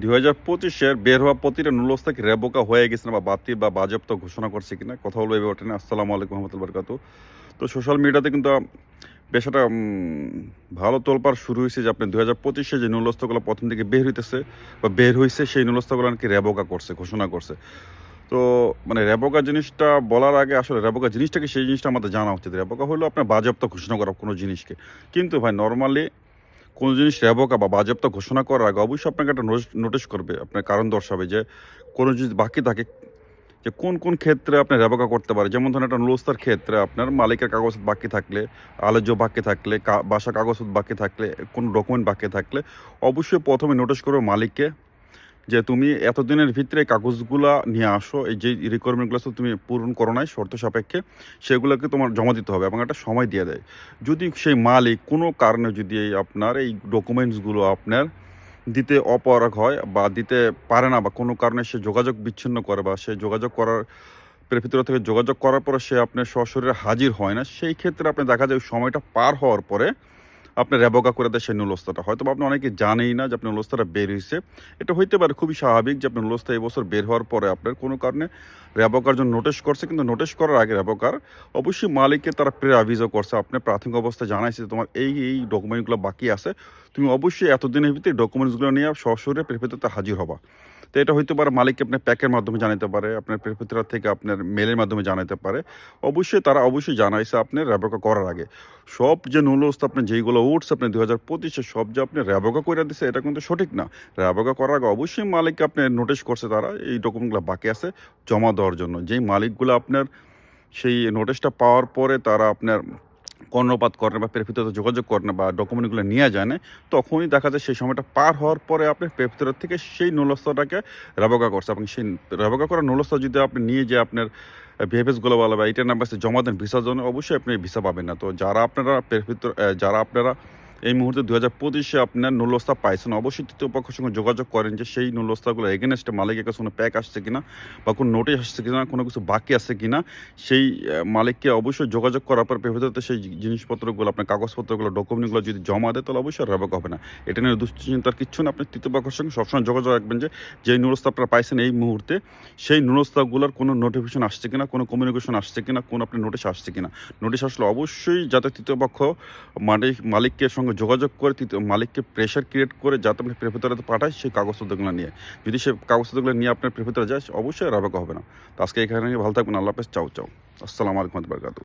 দুই হাজার পঁচিশের বের হওয়া প্রতিটা নুলস থেকে রেবোকা হয়ে গেছে না বা বাতিল বা বাজেপ্ত ঘোষণা করছে কিনা? কথা বলব এবার ওঠে না আসসালামু আলাইকুম রহমতুল বরকাতু। তো সোশ্যাল মিডিয়াতে কিন্তু বেশ একটা ভালো তোলপাড় শুরু হয়েছে যে আপনি দুই হাজার পঁচিশে যে নুলস্তগুলো প্রথম দিকে বের হইতেছে বা বের হয়েছে সেই নুলস্তগুলো নাকি রেবোকা করছে, ঘোষণা করছে। তো মানে রেবোকা জিনিসটা বলার আগে আসলে রেবোকা জিনিসটাকে সেই জিনিসটা আমাদের জানা উচিত। রেবোকা হলো আপনার বাজেপ্ত ঘোষণা করা কোনো জিনিসকে। কিন্তু ভাই নর্মালি কোনো জিনিস রেবকা বা বাজেপ্ত ঘোষণা করার আগে অবশ্যই আপনাকে একটা নোটিশ করবে, আপনার কারণ দর্শাবে যে কোনো জিনিস বাকি থাকে, যে কোন কোন ক্ষেত্রে আপনি রেবকা করতে পারে। যেমন ধরেন একটা লোস্তার ক্ষেত্রে আপনার মালিকের কাগজ বাকি থাকলে আলোচ্য বাকি থাকলে বাসা কাগজ বাকি থাকলে, কোনো ডকুমেন্ট বাকি থাকলে, অবশ্যই প্রথমে নোটিশ করবে মালিককে যে তুমি এতদিনের ভিতরে কাগজগুলো নিয়ে আসো, এই যে রিকোয়ারমেন্টগুলো তুমি পূরণ করো নাই, শর্ত সাপেক্ষে সেগুলোকে তোমার জমা দিতে হবে এবং একটা সময় দিয়ে দেয়। যদি সেই মালিক কোনো কারণে যদি এই আপনার এই ডকুমেন্টসগুলো আপনার দিতে অপারগ হয় বা দিতে পারে না বা কোনো কারণে সে যোগাযোগ বিচ্ছিন্ন করে বা সে যোগাযোগ করার প্রেক্ষিত থেকে যোগাযোগ করার পরে সে আপনার সশরীরে হাজির হয় না, সেই ক্ষেত্রে আপনি দেখা যায় সময়টা পার হওয়ার পরে আপনি রেবকা করে দেয় সেই নুলস্তাটা। হয়তো আপনি অনেকে জানেই না যে আপনার নুলস্তাটা বের হয়েছে এটা হইতে পারে খুবই স্বাভাবিক যে আপনার নুলস্তা এই বছর বের হওয়ার পরে আপনার কোনো কারণে রেবকার জন্য নোটিশ করছে, কিন্তু নোটিশ করার আগে রেবকার অবশ্যই মালিককে তারা প্রে অভিযোগ করছে। আপনি প্রাথমিক অবস্থায় জানাইছে যে তোমার এই এই ডকুমেন্টগুলো বাকি আছে। তুমি অবশ্যই এতদিনের ভিতরে ডকুমেন্টসগুলো নিয়ে সরাসরি প্রেফিততে হাজির হবা। তো এটা হইতে পারে মালিককে আপনার প্যাকের মাধ্যমে জানাতে পারে, আপনার প্রেফিতরা থেকে আপনার মেলের মাধ্যমে জানাতে পারে। অবশ্যই তারা অবশ্যই জানাইছে আপনি র্যাবকা করার আগে। সব যে নুলস্ত আপনি যেইগুলো উঠছে আপনি দুই হাজার পঁচিশে, সব যে আপনি র্যাবকা করে দিচ্ছে এটা কিন্তু সঠিক না। র্যাবকা করার আগে অবশ্যই মালিককে আপনি নোটিশ করছে তারা, এই ডকুমেন্টগুলো বাকি আছে জমা দেওয়ার জন্য। যেই মালিকগুলো আপনার সেই নোটিশটা পাওয়ার পরে তারা আপনার কর্ণপাত করে না বা প্রেফিততে যোগাযোগ করে না বা ডকুমেন্টগুলো নিয়ে যায় না তখনই দেখা যায় সেই সময়টা পার হওয়ার পরে আপনি প্রেফিতর থেকে সেই নুলস্তাটাকে রেবকা করছে এবং সেই রেবকা করা নুলস্তা যদি আপনি নিয়ে যে আপনার ভিএফএস বলা বা এইটার নাম্বার জমা দেন ভিসার জন্য অবশ্যই আপনি ভিসা পাবেন না। তো যারা আপনারা প্রেফিতর যারা আপনারা এই মুহূর্তে দু হাজার পঁচিশে আপনার নুলস্তা পাইছেন। অবশ্যই তৃতীয় পক্ষের সঙ্গে যোগাযোগ করেন যে সেই নুলস্তাগুলো এগেনস্টে মালিকের কাছে কোনো প্যাক আসছে কিনা বা কোনো নোটিশ আসছে কিনা, কোনো কিছু বাকি আছে কিনা, সেই মালিককে অবশ্যই যোগাযোগ করার পর ভেতরে সেই জিনিসপত্রগুলো, আপনার কাগজপত্রগুলো ডকুমেন্টগুলো যদি জমা দেয়, তাহলে অবশ্যই রেবক হবে না। এটা নিয়ে দুশ্চিন্তার কিচ্ছু না। আপনি তৃতীয় পক্ষের সঙ্গে সবসময় যোগাযোগ রাখবেন যে যেই নুরস্তা আপনারা পাইছেন এই মুহূর্তে, সেই নুরস্তাগুলোর কোনো নোটিফিকেশন আসছে কিনা, কোনো কমিউনিকেশন আসছে কিনা, কোনো আপনি নোটিশ আসছে কিনা। নোটিশ আসলে অবশ্যই যাতে তৃতীয় পক্ষ মালিক সঙ্গে যোগাযোগ করে মালিককে প্রেশার ক্রিয়েট করে যাতে আপনি প্রেফেতরাতে পাঠায় সেই কাগজপত্রগুলো নিয়ে। যদি সে কাগজপত্রগুলো নিয়ে আপনার প্রেফেতরা যায়, অবশ্যই রাবাকা হবে না। তো আজকে এখানে ভালো থাকবেন। আল্লাহ হাফেজ। চাও চাও। আসসালামু আলাইকুম বরকাত